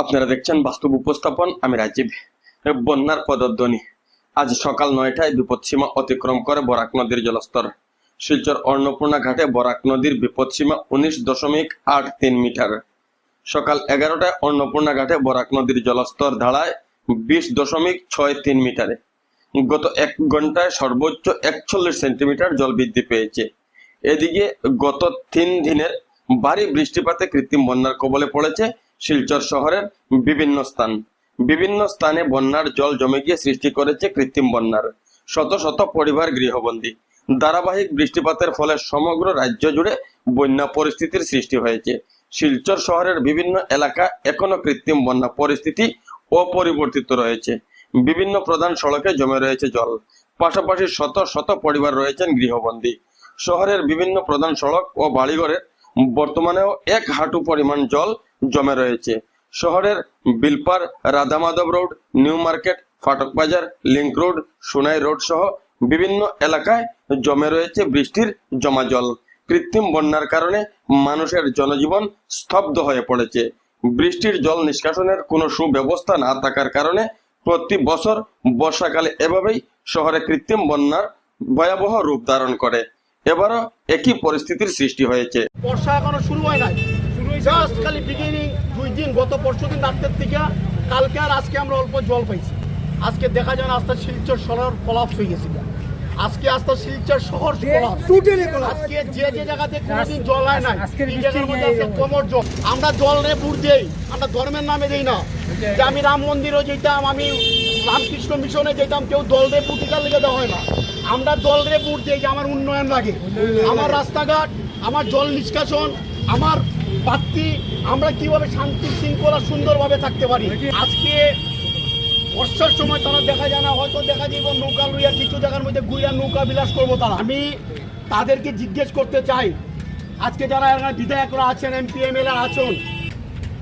আপনারা দেখছেন বাস্তব উপস্থাপন। আমি রাজীব, বন্যার পদধ্বনি। আজ সকাল নয়টায় বিপদসীমা অতিক্রম করে বরাক নদীর জলস্তর। শিলচর অন্নপূর্ণা ঘাটে বরাক নদীর বিপদসীমা উনিশ দশমিক আট তিন মিটার। সকাল এগারোটায় অন্নপূর্ণা ঘাটে বরাক নদীর জলস্তর ধারায় বিশ দশমিক ছয় তিন মিটারে। গত এক ঘন্টায় সর্বোচ্চ একচল্লিশ সেন্টিমিটার জল বৃদ্ধি পেয়েছে। এদিকে গত তিন দিনের ভারী বৃষ্টিপাতে কৃত্রিম বন্যার কবলে পড়েছে শিলচর শহরের বিভিন্ন স্থান। বিভিন্ন স্থানে বন্যার জল জমে গিয়ে সৃষ্টি করেছে কৃত্রিম বন্যার শত শত পরিবার গৃহবন্দী। ধারাবাহিক বৃষ্টিপাতের ফলে সমগ্র রাজ্য জুড়ে বন্যা পরিস্থিতির সৃষ্টি হয়েছে। শিলচর শহরের বিভিন্ন এলাকা এখনও কৃত্রিম বন্যা পরিস্থিতি অপরিবর্তিত রয়েছে। বিভিন্ন প্রধান সড়কে জমে রয়েছে জল। পাশাপাশি শত শত পরিবার রয়েছেন গৃহবন্দী। শহরের বিভিন্ন প্রধান সড়ক ও বাড়িঘরে বর্তমানেও এক হাঁটু পরিমাণ জল জমে রয়েছে। শহরের Bilpar, Radhamadhab road, new market, Phatak Bazar, link road, Sonai road সহ বিভিন্ন এলাকায় জমে রয়েছে বৃষ্টির জমা জল। কৃত্রিম বন্যার কারণে মানুষের জনজীবন স্তব্ধ হয়ে পড়েছে। বৃষ্টির জল নিষ্কাশনের কোনো সুব্যবস্থা না থাকার কারণে প্রতি বছর বর্ষাকালে এভাবেই শহরে কৃত্রিম বন্যার ভয়াবহ রূপ ধারণ করে। এবারও একই পরিস্থিতির সৃষ্টি হয়েছে। বর্ষা এখনও শুরু হয় নাই। জাস্ট খালি বিগিনিং দুই দিন গত পরশু দিন রাত্রের থেকে কালকে আর আজকে আমরা অল্প জল পাইছি। আজকে দেখা যায় না আস্তে শিলচর শহর কলাপস হয়ে গেছিল আজকে আস্তে শিলচর শহর আজকে যে যে জায়গাতে কোনোদিন জল হয় আজকের এই জায়গার মধ্যে নিয়ে আছে কোমর জল। আমরা জল রে বুট দেই আমরা ধর্মের নামে দেই না। যে আমি রাম মন্দিরও যেতাম আমি রামকৃষ্ণ মিশনে যেতাম কেউ দল রে এটার লেগে দেওয়া হয় না। আমরা দল রে বুট দিই যে আমার উন্নয়ন লাগে। আমার রাস্তাঘাট আমার জল নিষ্কাশন আমার বাতি আমরা কীভাবে শান্তি শৃঙ্খলা সুন্দরভাবে থাকতে পারি? আজকে বর্ষার সময় তারা দেখা যায় না হয়তো দেখা যাইব নৌকা লুইয়া কিছু জায়গার মধ্যে গুইয়া নৌকা বিলাস করব তারা। আমি তাদেরকে জিজ্ঞেস করতে চাই আজকে যারা এখানে বিধায়করা আছেন এমপি এমএলএ আছেন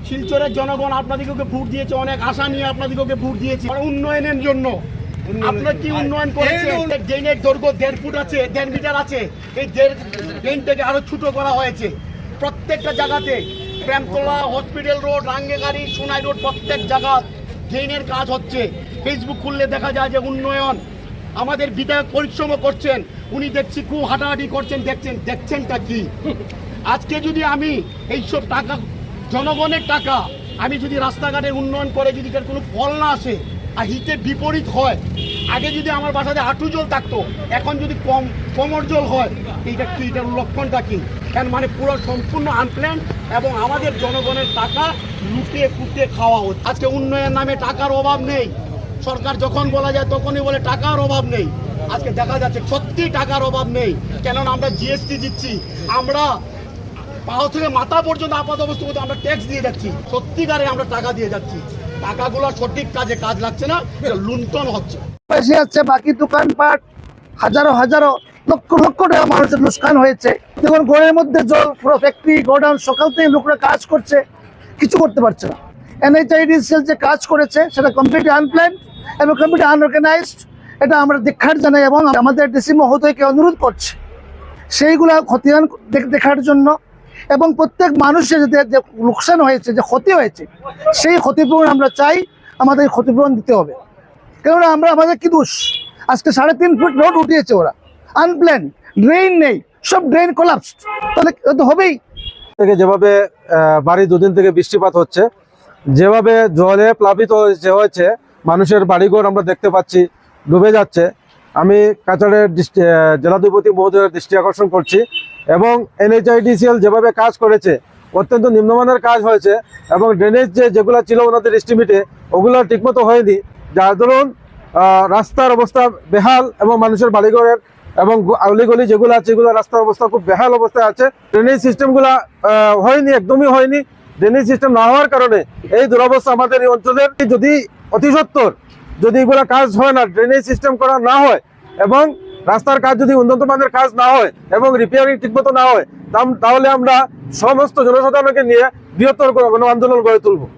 শিলচরের জনগণ আপনাদেরকে ভোট দিয়েছে অনেক আশা নিয়ে আপনাদেরকে ভোট দিয়েছে। উন্নয়নের জন্য আপনার কি উন্নয়ন করেছে ড্রেনের দৈর্ঘ্য দেড় ফুট আছে দেড় মিটার আছে এই দেড় ড্রেনটাকে আরও ছোট করা হয়েছে। প্রত্যেকটা জায়গাতে Premtala, hospital road, Rangirkhari, Sonai road, প্রত্যেক জায়গা ড্রেনের কাজ হচ্ছে। ফেসবুক খুললে দেখা যায় যে উন্নয়ন। আমাদের বিধায়ক পরিশ্রমও করছেন। উনি দেখছি খুব হাঁটাহাঁটি করছেন, দেখছেন, দেখছেনটা কি? আজকে যদি আমি এইসব টাকা, জনগণের টাকা, আমি যদি রাস্তাঘাটের উন্নয়ন করে যদি তার কোনো ফল না আসে, আর হিতে বিপরীত হয়, আগে যদি আমার বাসাতে হাঁটু জল থাকতো, এখন যদি কম, কোমর জল হয়, এইটা কি, এটার লক্ষণটা কি? মানে পুরো সম্পূর্ণ আনপ্ল্যান এবং আমাদের জনগণের টাকা লুটে ফুটে খাওয়া হচ্ছে। আজকে উন্নয়নের নামে টাকার অভাব নেই। সরকার যখন বলা যায় তখনই বলে টাকার অভাব নেই। আজকে দেখা যাচ্ছে সত্যি টাকার অভাব নেই। কেননা আমরা জিএসটি দিচ্ছি। আমরা পাও থেকে মাথা পর্যন্ত আপাত অবস্থা মধ্যে আমরা ট্যাক্স দিয়ে যাচ্ছি। সত্যিকারে আমরা টাকা দিয়ে যাচ্ছি। টাকাগুলো সঠিক কাজে কাজ লাগছে না লুণ্ঠন হচ্ছে। বাকি দোকানপাট, হাজারো হাজারো লক্ষ লক্ষ টাকা মানুষের লোকসান হয়েছে। দেখুন, ঘরের মধ্যে জল, পুরো ফ্যাক্টরি গোডাউন সকাল থেকে লোকরা কাজ করছে, কিছু করতে পারছে না। এনএইচআইডিসিএল যে কাজ করেছে, সেটা কমপ্লিটলি আনপ্ল্যান এবং কমপ্লিটলি আনঅর্গানাইজড এটা আমরা দেখার জানাই এবং আমাদের ডিসি মহোদয়কে অনুরোধ করছে, সেইগুলা দেখ- দেখার জন্য এবং প্রত্যেক মানুষের যে লোকসান হয়েছে, যে ক্ষতি হয়েছে, সেই ক্ষতিপূরণ আমরা চাই, আমাদের ক্ষতিপূরণ দিতে হবে। কেননা আমরা, আমাদের কি দোষ? আজকে সাড়ে তিন ফুট রোড উঠিয়েছে ওরা। আনপ্ল্যান ড্রেন নেই, সব ড্রেন কোলাপসড তাহলে তো হবেই। থেকে যেভাবে বাড়ি দুদিন থেকে বৃষ্টিপাত হচ্ছে, যেভাবে জলে প্লাবিত হয়েছে হয়েছে, মানুষের বাড়িঘর আমরা দেখতে পাচ্ছি, ডুবে যাচ্ছে। আমি কাছাড়ের জেলাধিপতি মহোদয়ের দৃষ্টি আকর্ষণ করছি এবং এনএইচআইডিসিএল যেভাবে কাজ করেছে, অত্যন্ত নিম্নমানের কাজ হয়েছে এবং ড্রেনেজ যে, যেগুলো ছিল ওনাদের এস্টিমেটে ওগুলো ঠিকমতো হয়নি। যার ধরুন রাস্তার অবস্থা বেহাল এবং মানুষের বাড়িঘরের এবং আউলিগলি যেগুলো আছে, এগুলো রাস্তার অবস্থা খুব বেহাল অবস্থায় আছে। ড্রেনেজ সিস্টেমগুলো হয়নি, একদমই হয়নি। ড্রেনেজ সিস্টেম না হওয়ার কারণে এই দুরবস্থা আমাদের এই অঞ্চলের যদি অতি সত্তর যদি এগুলো কাজ হয় না ড্রেনেজ সিস্টেম করা না হয় এবং রাস্তার কাজ যদি উন্নত মানের কাজ না হয় এবং রিপেয়ারিং ঠিকমতো না হয় তাহলে আমরা সমস্ত জনসাধারণকে নিয়ে বৃহত্তর গণ আন্দোলন গড়ে তুলব।